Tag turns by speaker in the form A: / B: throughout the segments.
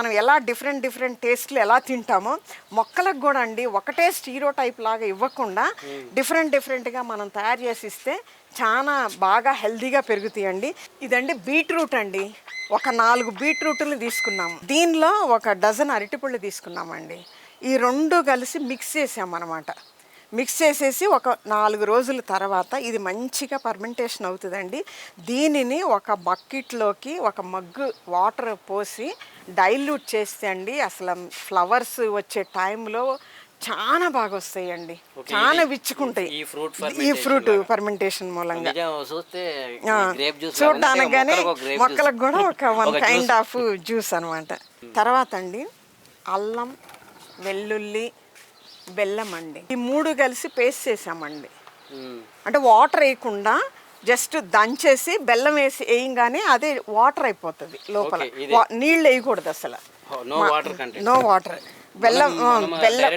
A: మనం ఎలా different different టేస్ట్లు ఎలా తింటామో మొక్కలకు కూడా అండి ఒకటే స్టీరో టైప్ లాగా ఇవ్వకుండా డిఫరెంట్ డిఫరెంట్గా మనం తయారు చేసి ఇస్తే చాలా బాగా హెల్తీగా పెరుగుతాయండి ఇదండి బీట్రూట్ అండి. ఒక నాలుగు బీట్రూట్లు తీసుకున్నాము దీనిలో ఒక డజన్ అరటిపళ్ళు తీసుకున్నామండి ఈ రెండు కలిసి మిక్స్ చేసామన్నమాట మిక్స్ చేసేసి ఒక నాలుగు రోజుల తర్వాత ఇది మంచిగా పర్మెంటేషన్ అవుతుందండి. దీనిని ఒక బకెట్లోకి ఒక మగ్గు వాటర్ పోసి డైల్యూట్ చేస్తే అండి అసలు ఫ్లవర్స్ వచ్చే టైంలో చాలా బాగా వస్తాయండి చాలా విచ్చుకుంటాయి.
B: ఈ
A: ఫ్రూట్ పర్మెంటేషన్ మూలంగా. చూడ్డానికి మొక్కలకు కూడా ఒక వన్ కైండ్ ఆఫ్ జ్యూస్ అన్నమాట. తర్వాత అండి అల్లం వెల్లుల్లి బెల్లం అండి. ఈ మూడు కలిసి పేస్ట్ చేసామండి. అంటే వాటర్ వేయకుండా జస్ట్ దంచేసి బెల్లం వేసి వేయంగానే అదే వాటర్ అయిపోతుంది లోపల. నీళ్ళు వేయకూడదు అసలు.
B: నో వాటర్ కంటే
A: నో వాటర్ బెల్లం బెల్లం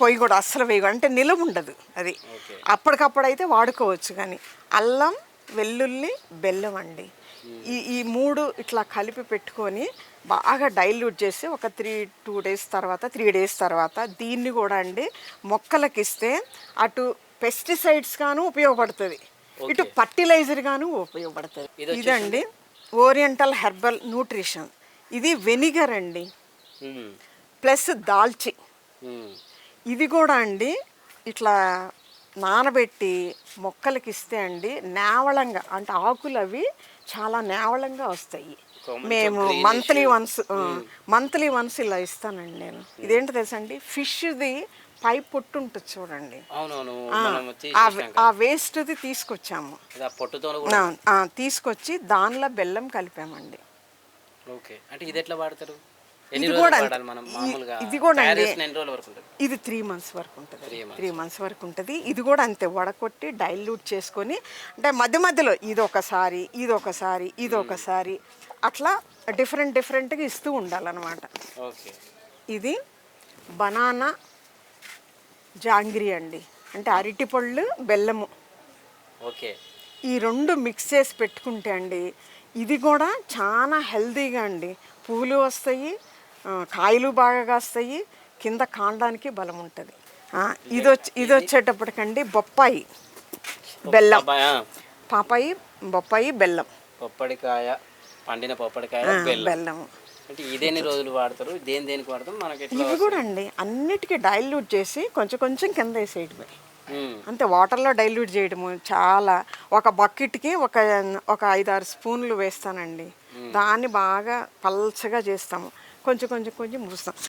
A: పొయ్యి కూడా అస్సలు వేయకూడదు. అంటే నిలువ ఉండదు అది. అప్పటికప్పుడు అయితే వాడుకోవచ్చు కానీ అల్లం వెల్లుల్లి బెల్లం అండి. ఈ ఈ మూడు ఇట్లా కలిపి పెట్టుకొని బాగా డైల్యూట్ చేసి ఒక త్రీ టూ డేస్ తర్వాత త్రీ డేస్ తర్వాత దీన్ని కూడా అండి మొక్కలకి ఇస్తే అటు పెస్టిసైడ్స్ గాను ఉపయోగపడుతుంది. ఇటు ఫర్టిలైజర్ గాను ఉపయోగపడుతుంది? ఇదండి ఓరియంటల్ హెర్బల్ న్యూట్రిషన్. ఇది వెనిగర్ అండి. ప్లస్ దాల్చి. ఇది కూడా అండి ఇట్లా నానబెట్టి మొక్కలకి ఇస్తే అండి నేవళంగా అంటే ఆకులు అవి చాలా నేవళంగా వస్తాయి. మేము. మంత్లీ వన్స్ మంత్లీ వన్స్ ఇలా ఇస్తానండి నేను. ఇదేంటో తెలుసా అండి? ఫిష్ది పై పొట్టు ఉంటుంది చూడండి. ఆ, వేస్ట్ది తీసుకొచ్చాము. తీసుకొచ్చి దానిలో బెల్లం కలిపామండి.
B: ఇది
A: కూడా ఇది కూడా ఇది త్రీ మంత్స్ వరకు ఉంటుంది. త్రీ మంత్స్ వరకు ఉంటుంది. ఇది కూడా అంతే వడకొట్టి డైల్యూట్ చేసుకొని అంటే మధ్య మధ్యలో ఇది ఒకసారి ఇది ఒకసారి ఇది ఒకసారి అట్లా డిఫరెంట్ డిఫరెంట్గా ఇస్తూ ఉండాలన్నమాట. ఇది బనానా జాంగ్రీ అండి. అంటే అరటిపళ్ళు బెల్లము.
B: ఓకే.
A: ఈ రెండు మిక్స్ చేసి పెట్టుకుంటే అండి ఇది కూడా చాలా హెల్తీగా అండి. పూలు వస్తాయి కాయలు బాగా కాస్తాయి కింద కాండానికి బలం ఉంటుంది. ఇది ఇది వచ్చేటప్పటికండి బొప్పాయి బెల్లం. పాపాయి బొప్పాయి బెల్లం.
B: పప్పడికాయ పండిన పప్పడికాయ బెల్లం. అంటే ఇదేన్ని రోజులు వాడతారు దేని దేనికి వాడతాం మనకి
A: ఇవి కూడా అండి. అన్నిటికీ డైల్యూట్ చేసి కొంచెం కొంచెం కింద వేసేయడమే.
B: మ్మ్.
A: అంతే వాటర్లో డైల్యూట్ చేయడము చాలా. ఒక బకెట్కి ఒక ఒక ఐదారు స్పూన్లు వేస్తానండి. దాన్ని బాగా పల్చగా చేస్తాము. కొంచెం కొంచెం కొంచెం మురుస్తాం.